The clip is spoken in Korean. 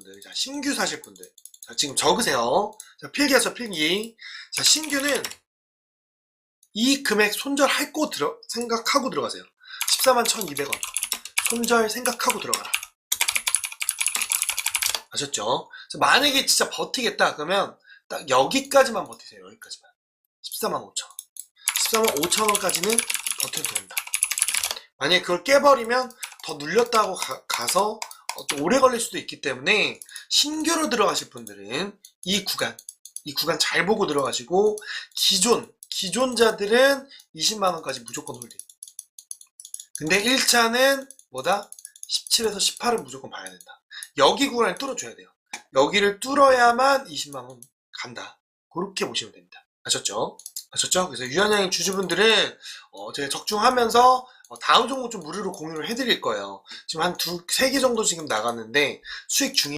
분들, 자, 신규 사실 분들. 자, 지금 적으세요. 자, 필기하죠, 필기. 자, 신규는 이 금액 손절할 거 들어, 생각하고 들어가세요. 14만 1200원. 손절 생각하고 들어가라. 아셨죠? 자, 만약에 진짜 버티겠다, 그러면 딱 여기까지만 버티세요, 여기까지만. 14만 5천 원. 14만 5천 원까지는 버텨도 된다. 만약에 그걸 깨버리면 더 눌렸다고 가, 서 또 오래 걸릴 수도 있기 때문에 신규로 들어가실 분들은 이 구간, 이 구간 잘 보고 들어가시고 기존, 기존자들은 20만 원까지 무조건 홀딩. 근데 1차는 뭐다? 17에서 18은 무조건 봐야 된다. 여기 구간을 뚫어줘야 돼요. 여기를 뚫어야만 20만 원 간다. 그렇게 보시면 됩니다. 아셨죠? 아셨죠? 그래서 유한양의 주주분들은 어, 제가 적중하면서 어, 다음 종목 좀 무료로 공유를 해드릴 거예요. 지금 한 두, 세 개 정도 지금 나갔는데 수익 중이